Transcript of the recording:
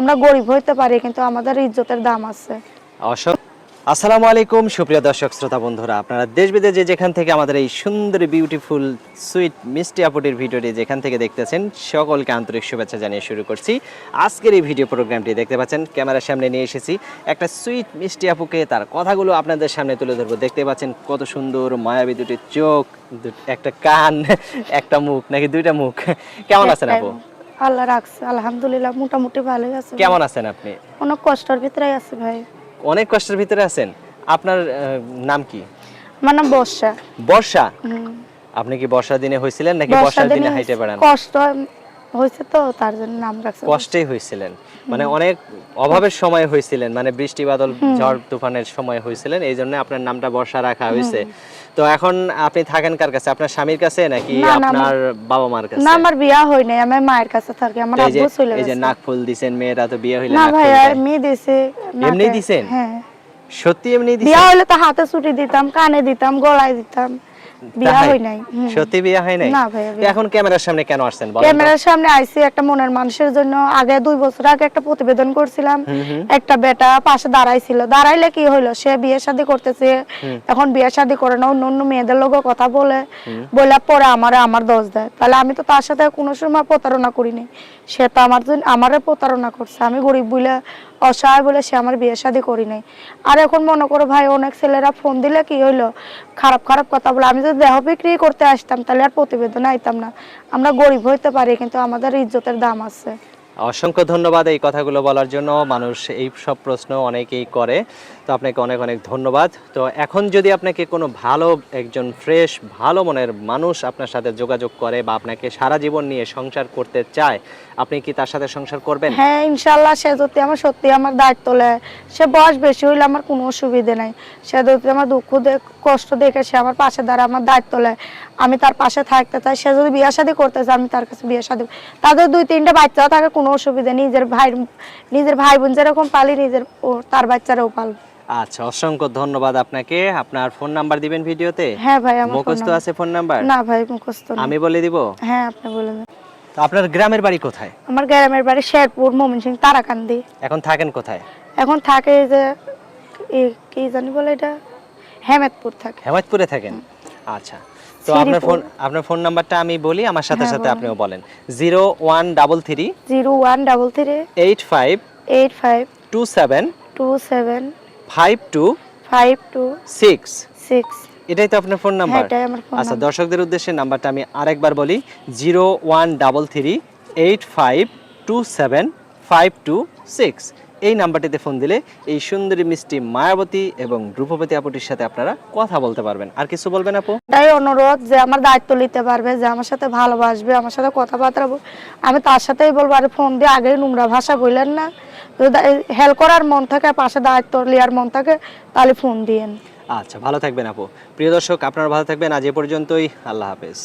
আমরা গরিব হইতে পারি কিন্তু আমাদের ইজ্জতের দাম আছে। আসসালামু আলাইকুম সুপ্রিয় দর্শক শ্রোতা বন্ধুরা। আপনারা দেশ বিদেশে যেখান থেকে আমাদের এই সুন্দর বিউটিফুল সুইট মিষ্টি আপুটির ভিডিওটি যেখান থেকে দেখতেছেন সকলকে আন্তরিক শুভেচ্ছা জানিয়ে শুরু করছি। আজকের এই ভিডিও প্রোগ্রামটি দেখতে পাচ্ছেন ক্যামেরার সামনে নিয়ে এসেছি একটা সুইট মিষ্টি আপুকে। তার কথাগুলো আপনাদের সামনে তুলে ধরবো। দেখতে পাচ্ছেন কত সুন্দর মায়াবী দুটি চোখ একটা কান একটা মুখ নাকি দুইটা মুখ? কেমন আছেন আপু? আল্লাহ রাখছে আলহামদুলিল্লাহ মোটামুটি ভালোই আছে কেমন আছেন আপনি? অনেক কষ্টের ভিতরে আছে ভাই। অনেক কষ্টের ভিতরে আছেন? আপনার নাম কি? আমার নাম বর্ষা। বর্ষা? আপনি কি বর্ষা দিনে হইছিলেন নাকি বর্ষার দিনে হাইটে বেড়ান? কষ্ট হয়েছে তো তার জন্য নাম রাখছে। কষ্টেই হয়েছিলেন। মানে অনেক অভাবের সময় হয়েছিলেন মানে বৃষ্টি বাদল ঝড় তুফানের সময় হয়েছিলেন এই জন্য আপনার নামটা বর্ষা রাখা হয়েছে। তো এখন আপনি থাকেন কার কাছে? আপনার স্বামীর কাছে নাকি আপনার বাবা মার কাছে? না আমার বিয়া হয় নাই আমার মায়ের কাছে থাকি আমার আব্বু চলে এই যে নাক ফুল দিছেন মেয়েরা তো বিয়ে হইলে না ভাই আর। মেয়ে দিছে এমনি দিছেন? হ্যাঁ। সত্যি এমনি দিছেন? বিয়া হইলে তো হাতে ছুটি দিতাম কানে দিতাম গলায় দিতাম। বিয়া? নাই। সত্যি বিয়ে হয় নাই? এখন ক্যামেরার সামনে কেন আসছেন ক্যামেরার সামনে আইসি একটা মনের মানুষের জন্য। আগে দুই বছর আগে একটা প্রতিবেদন করছিলাম। একটা বেটা পাশে দাঁড়াইছিল। দাঁড়াইলে কি হইল? সে বিয়ে শাদী করতেছে। এখন বিয়ে শাদী করে না অন্য অন্য মেয়েদের লোক কথা বলে। পরে আমার আমার দোষ দেয়। তাহলে আমি তো তার সাথে কোনো সময় প্রতারণা করিনি। সে তো আমার জন্য আমারে প্রতারণা করছে। আমি গরিব বলে অসহায় বলে সে আমার বিয়ে শাদী করি নাই। আর এখন মনে করো ভাই অনেক ছেলেরা ফোন দিলে কি হইল? খারাপ খারাপ কথা বলে। আমি যদি দেহ বিক্রি করতে আসতাম, তাহলে আর প্রতিবেদন আইতাম না। আমরা গরিব হইতে পারি, কিন্তু আমাদের ইজ্জতের দাম আছে। অসংখ্য ধন্যবাদ এই কথাগুলো বলার জন্য। মানুষ এই সব প্রশ্ন অনেকেই করে, তো আপনাকে অনেক অনেক ধন্যবাদ। তো এখন যদি আপনাকে কোনো ভালো একজন ফ্রেশ ভালো মনের মানুষ আপনার সাথে যোগাযোগ করে বা আপনাকে সারা জীবন নিয়ে সংসার করতে চায়, আপনি কি তার সাথে সংসার করবেন? হ্যাঁ ইনশাল্লাহ সে যদি আমার সত্যি আমার দায়িত্ব নেয় সে বয়স বেশি হইলে আমার কোনো অসুবিধে নাই। সে যদি আমার দুঃখ কষ্ট দেখে সে আমার পাশে দাঁড়া আমার দায়িত্ব নেয় আমি তার পাশে থাকতে চাই। সে যদি বিয়ে শাদী করতে চায়, আমি তার কাছে বিয়ে শাদী তাদের দুই তিনটা বাচ্চাও থাকে কোনো অসুবিধা নিজের ভাই নিজের ভাই বোন যেরকম পালি নিজের তার বাচ্চারাও পাল আচ্ছা অসংখ্য ধন্যবাদ আপনাকে। আপনার ফোন নাম্বার দিবেন ভিডিওতে? হ্যাঁ ভাই আমার মুখস্থ আছে ফোন নাম্বার? না ভাই মুখস্থ আমি বলে দিব? হ্যাঁ আপনি বলেন তো আপনার গ্রামের বাড়ি কোথায়? আমার গ্রামের বাড়ি শেরপুর ময়মনসিং তারাকান্দি। এখন থাকেন কোথায়? এখন থাকে যে এই কি জানি বলে এটা? হেমেদপুর থাকে। হেমায়তপুরে থাকেন? আচ্ছা। তো আপনার ফোন আপনার ফোন নাম্বারটা আমি বলি আমার সাথে হ্যাঁ, সাথে আপনিও বলেন। Zero one double three zero one double three eight five eight five two seven two seven five two five two six. Six. এটাই তো আপনার ফোন নাম্বার। হ্যাঁ, আচ্ছা দর্শকদের উদ্দেশ্যে নাম্বারটা আমি আরেকবার বলি zero one double three eight five two seven five two six এই নাম্বারটিতে ফোন দিলে এই সুন্দরী মিষ্টি মায়াবতী এবং রূপবতী আপুটির সাথে আপনারা কথা বলতে পারবেন। আর কিছু বলবেন আপু? এটাই অনুরোধ যে আমার দায়িত্ব নিতে পারবে যে আমার সাথে ভালোবাসবে আমার সাথে কথাবার্তা আমি তার সাথেই বলব আরে ফোন দিয়ে আগেই নোংরা ভাষা বললেন না। হেল্প করার মন থাকে পাশে দায়িত্ব নেওয়ার মন থাকে তাহলে ফোন দিয়েন। আচ্ছা ভালো থাকবেন আপু। প্রিয় দর্শক আপনারা ভালো থাকবেন। আজ এ পর্যন্তই। আল্লাহ হাফেজ।